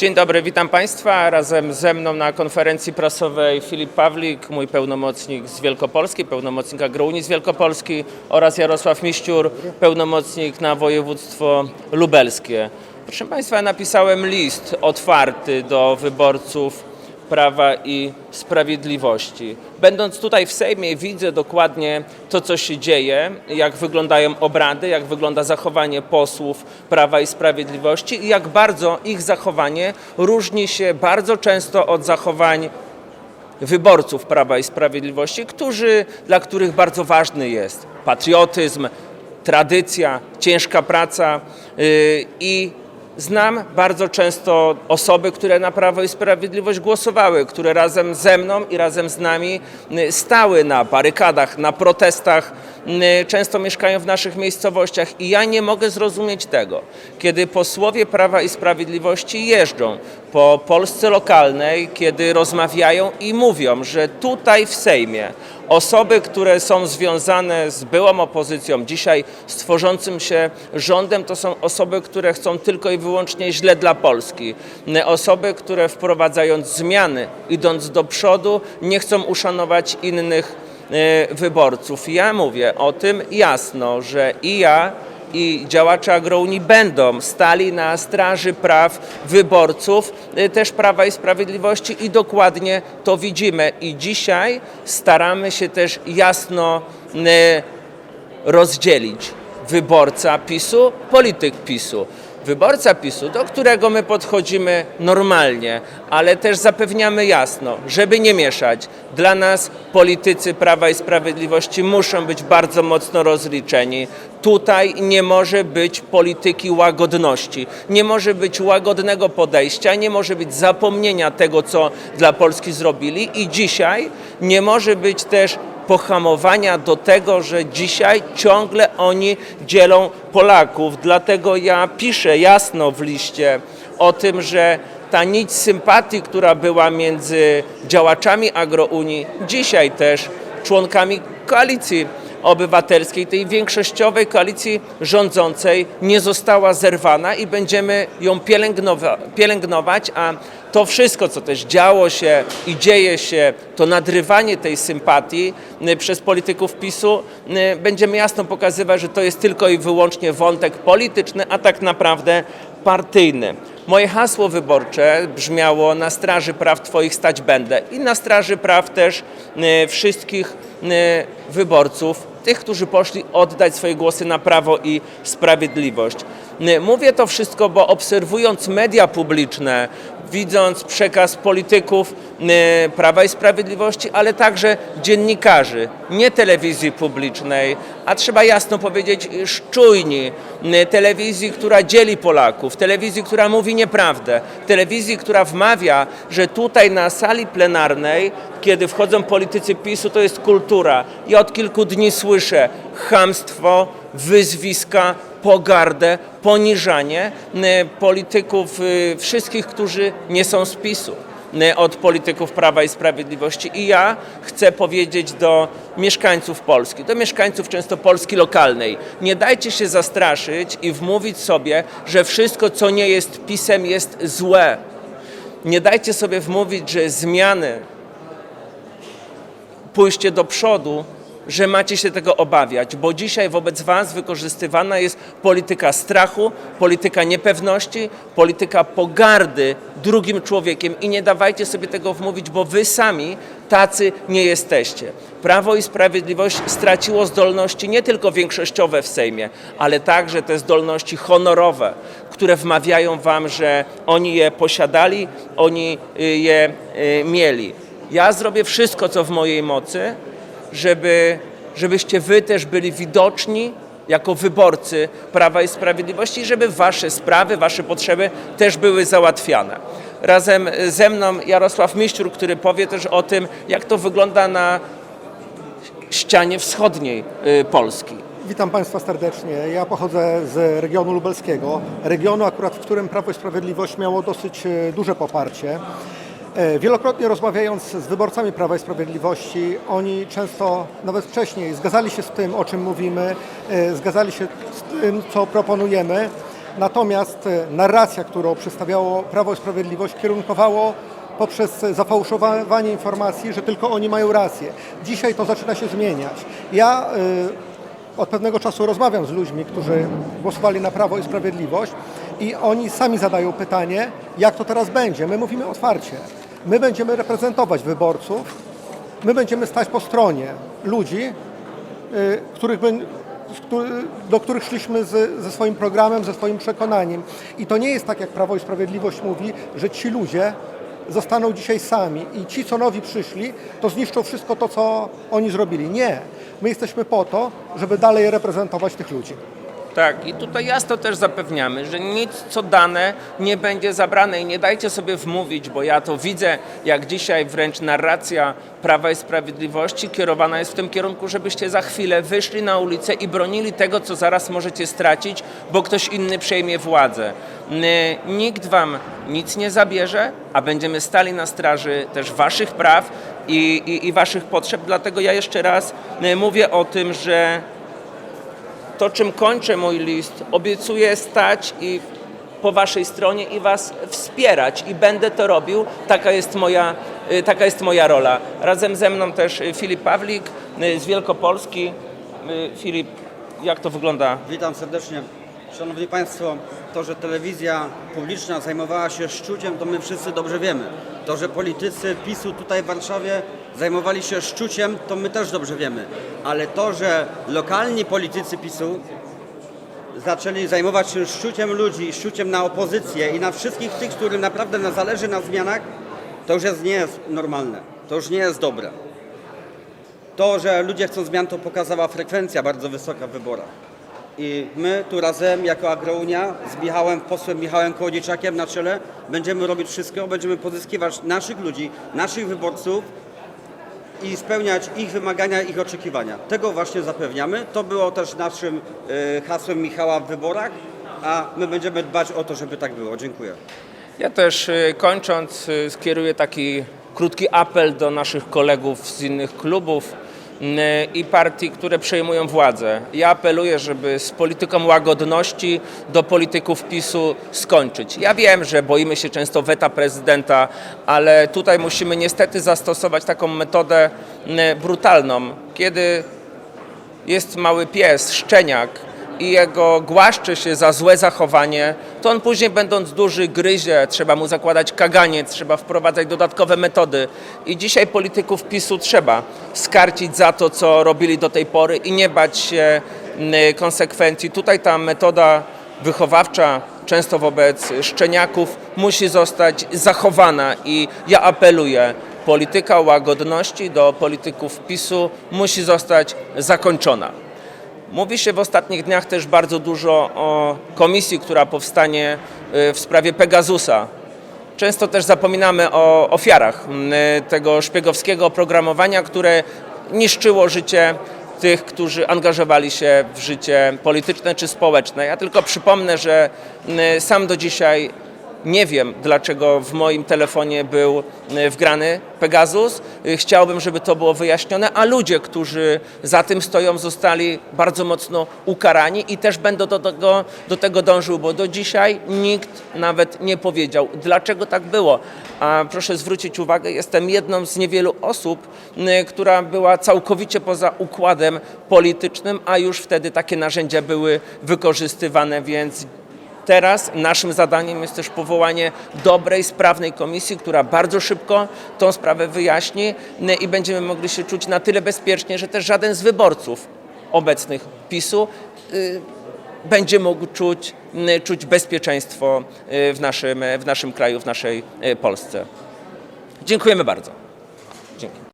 Dzień dobry, witam Państwa. Razem ze mną na konferencji prasowej Filip Pawlik, mój pełnomocnik z Wielkopolski, pełnomocnik Agrounii z Wielkopolski oraz Jarosław Miściur, pełnomocnik na województwo lubelskie. Proszę Państwa, napisałem list otwarty do wyborców Prawa i Sprawiedliwości. Będąc tutaj w Sejmie widzę dokładnie to, co się dzieje, jak wyglądają obrady, jak wygląda zachowanie posłów Prawa i Sprawiedliwości i jak bardzo ich zachowanie różni się bardzo często od zachowań wyborców Prawa i Sprawiedliwości, którzy, dla których bardzo ważny jest patriotyzm, tradycja, ciężka praca yy, i znam bardzo często osoby, które na Prawo i Sprawiedliwość głosowały, które razem ze mną i razem z nami yy, stały na barykadach, na protestach, często mieszkają w naszych miejscowościach i ja nie mogę zrozumieć tego, kiedy posłowie Prawa i Sprawiedliwości jeżdżą po Polsce lokalnej, kiedy rozmawiają i mówią, że tutaj w Sejmie osoby, które są związane z byłą opozycją, dzisiaj z tworzącym się rządem, to są osoby, które chcą tylko i wyłącznie źle dla Polski. Osoby, które wprowadzając zmiany, idąc do przodu, nie chcą uszanować innych wyborców. Ja mówię o tym jasno, że i ja, i działacze agrounii będą stali na straży praw wyborców, y, też Prawa i Sprawiedliwości i dokładnie to widzimy. I dzisiaj staramy się też jasno y, rozdzielić wyborca PiSu, polityk PiSu. Wyborca PiSu, do którego my podchodzimy normalnie, ale też zapewniamy jasno, żeby nie mieszać. Dla nas politycy Prawa i Sprawiedliwości muszą być bardzo mocno rozliczeni. Tutaj nie może być polityki łagodności, nie może być łagodnego podejścia, nie może być zapomnienia tego, co dla Polski zrobili i dzisiaj nie może być też pohamowania do tego, że dzisiaj ciągle oni dzielą Polaków. Dlatego ja piszę jasno w liście o tym, że ta nić sympatii, która była między działaczami agrounii, dzisiaj też członkami koalicji obywatelskiej, tej większościowej koalicji rządzącej nie została zerwana i będziemy ją pielęgnowa- pielęgnować, a to wszystko, co też działo się i dzieje się, to nadrywanie tej sympatii y, przez polityków PiSu, y, będziemy jasno pokazywać, że to jest tylko i wyłącznie wątek polityczny, a tak naprawdę partyjny. Moje hasło wyborcze brzmiało na straży praw Twoich stać będę i na straży praw też y, wszystkich wyborców, tych, którzy poszli oddać swoje głosy na Prawo i Sprawiedliwość. Mówię to wszystko, bo obserwując media publiczne, widząc przekaz polityków Prawa i Sprawiedliwości, ale także dziennikarzy, nie telewizji publicznej, a trzeba jasno powiedzieć szczujni, telewizji, która dzieli Polaków, telewizji, która mówi nieprawdę, telewizji, która wmawia, że tutaj na sali plenarnej, kiedy wchodzą politycy PiSu, to jest kultura. Ja od kilku dni słyszę chamstwo, wyzwiska, pogardę, poniżanie polityków, y, wszystkich, którzy nie są z PiSu od polityków Prawa i Sprawiedliwości. I ja chcę powiedzieć do mieszkańców Polski, do mieszkańców często Polski lokalnej, nie dajcie się zastraszyć i wmówić sobie, że wszystko, co nie jest PiSem, jest złe. Nie dajcie sobie wmówić, że zmiany, pójście do przodu, że macie się tego obawiać, bo dzisiaj wobec Was wykorzystywana jest polityka strachu, polityka niepewności, polityka pogardy drugim człowiekiem i nie dawajcie sobie tego wmówić, bo Wy sami tacy nie jesteście. Prawo i Sprawiedliwość straciło zdolności nie tylko większościowe w Sejmie, ale także te zdolności honorowe, które wmawiają Wam, że oni je posiadali, oni y, je y, mieli. Ja zrobię wszystko, co w mojej mocy, żeby, żebyście wy też byli widoczni jako wyborcy Prawa i Sprawiedliwości, żeby wasze sprawy, wasze potrzeby też były załatwiane. Razem ze mną Jarosław Miściur, który powie też o tym, jak to wygląda na ścianie wschodniej y, Polski. Witam Państwa serdecznie. Ja pochodzę z regionu lubelskiego, regionu akurat, w którym Prawo i Sprawiedliwość miało dosyć e, duże poparcie. E, Wielokrotnie rozmawiając z wyborcami Prawa i Sprawiedliwości, oni często, nawet wcześniej, zgadzali się z tym, o czym mówimy, e, zgadzali się z tym, co proponujemy, Natomiast e, narracja, którą przedstawiało Prawo i Sprawiedliwość, kierunkowało poprzez zafałszowanie informacji, że tylko oni mają rację. Dzisiaj to zaczyna się zmieniać. Ja od pewnego czasu rozmawiam z ludźmi, którzy głosowali na Prawo i Sprawiedliwość i oni sami zadają pytanie, jak to teraz będzie. My mówimy otwarcie. My będziemy reprezentować wyborców, my będziemy stać po stronie ludzi, y, których do których szliśmy z, ze swoim programem, ze swoim przekonaniem. I to nie jest tak, jak Prawo i Sprawiedliwość mówi, że ci ludzie zostaną dzisiaj sami i ci, co nowi przyszli, to zniszczą wszystko to, co oni zrobili. Nie. My jesteśmy po to, żeby dalej reprezentować tych ludzi. Tak, i tutaj jasno też zapewniamy, że nic co dane nie będzie zabrane i nie dajcie sobie wmówić, bo ja to widzę, jak dzisiaj wręcz narracja Prawa i Sprawiedliwości kierowana jest w tym kierunku, żebyście za chwilę wyszli na ulicę i bronili tego, co zaraz możecie stracić, bo ktoś inny przejmie władzę. Nikt wam nic nie zabierze, a będziemy stali na straży też waszych praw i, i, i waszych potrzeb, dlatego ja jeszcze raz mówię o tym, że to, czym kończę mój list, obiecuję stać i po waszej stronie i was wspierać i będę to robił. Taka jest moja, y, taka jest moja rola. Razem ze mną też y, Filip Pawlik y, z Wielkopolski. Filip, jak to wygląda? Witam serdecznie. Szanowni Państwo, to, że telewizja publiczna zajmowała się szczuciem, to my wszyscy dobrze wiemy. To, że politycy PiSu tutaj w Warszawie zajmowali się szczuciem, to my też dobrze wiemy. Ale to, że lokalni politycy PiSu zaczęli zajmować się szczuciem ludzi, szczuciem na opozycję i na wszystkich tych, którym naprawdę na- zależy na zmianach, to już jest, nie jest normalne. To już nie jest dobre. To, że ludzie chcą zmian, to pokazała frekwencja bardzo wysoka w wyborach. I my tu razem, jako Agrounia, z Michałem, posłem Michałem Kołodziejczakiem na czele, będziemy robić wszystko, będziemy pozyskiwać naszych ludzi, naszych wyborców i spełniać ich wymagania, ich oczekiwania. Tego właśnie zapewniamy. To było też naszym e, hasłem Michała w wyborach, a my będziemy dbać o to, żeby tak było. Dziękuję. Ja też y, kończąc y, skieruję taki krótki apel do naszych kolegów z innych klubów i partii, które przejmują władzę. Ja apeluję, żeby z polityką łagodności do polityków PiSu skończyć. Ja wiem, że boimy się często weta prezydenta, ale tutaj musimy niestety zastosować taką metodę y, brutalną, kiedy jest mały pies, szczeniak i jego głaszczy się za złe zachowanie, to on później będąc duży gryzie, trzeba mu zakładać kaganiec, trzeba wprowadzać dodatkowe metody. I dzisiaj polityków PiSu trzeba skarcić za to, co robili do tej pory i nie bać się mm, konsekwencji. Tutaj ta metoda wychowawcza, często wobec szczeniaków, musi zostać zachowana i ja apeluję, polityka łagodności do polityków PiSu musi zostać zakończona. Mówi się w ostatnich dniach też bardzo dużo o komisji, która powstanie y, w sprawie Pegasusa. Często też zapominamy o ofiarach y, tego szpiegowskiego oprogramowania, które niszczyło życie tych, którzy angażowali się w życie polityczne czy społeczne. Ja tylko przypomnę, że y, sam do dzisiaj nie wiem, dlaczego w moim telefonie był y, wgrany Pegasus. Y, Chciałbym, żeby to było wyjaśnione, a ludzie, którzy za tym stoją, zostali bardzo mocno ukarani i też będę do tego, do tego dążył, bo do dzisiaj nikt nawet nie powiedział, dlaczego tak było. A proszę zwrócić uwagę, jestem jedną z niewielu osób, y, która była całkowicie poza układem politycznym, a już wtedy takie narzędzia były wykorzystywane, więc Teraz naszym zadaniem jest też powołanie dobrej, sprawnej komisji, która bardzo szybko tą sprawę wyjaśni n- i będziemy mogli się czuć na tyle bezpiecznie, że też żaden z wyborców obecnych PiSu y, będzie mógł czuć, n- czuć bezpieczeństwo y, w naszym, w naszym kraju, w naszej y, Polsce. Dziękujemy bardzo. Dzięki.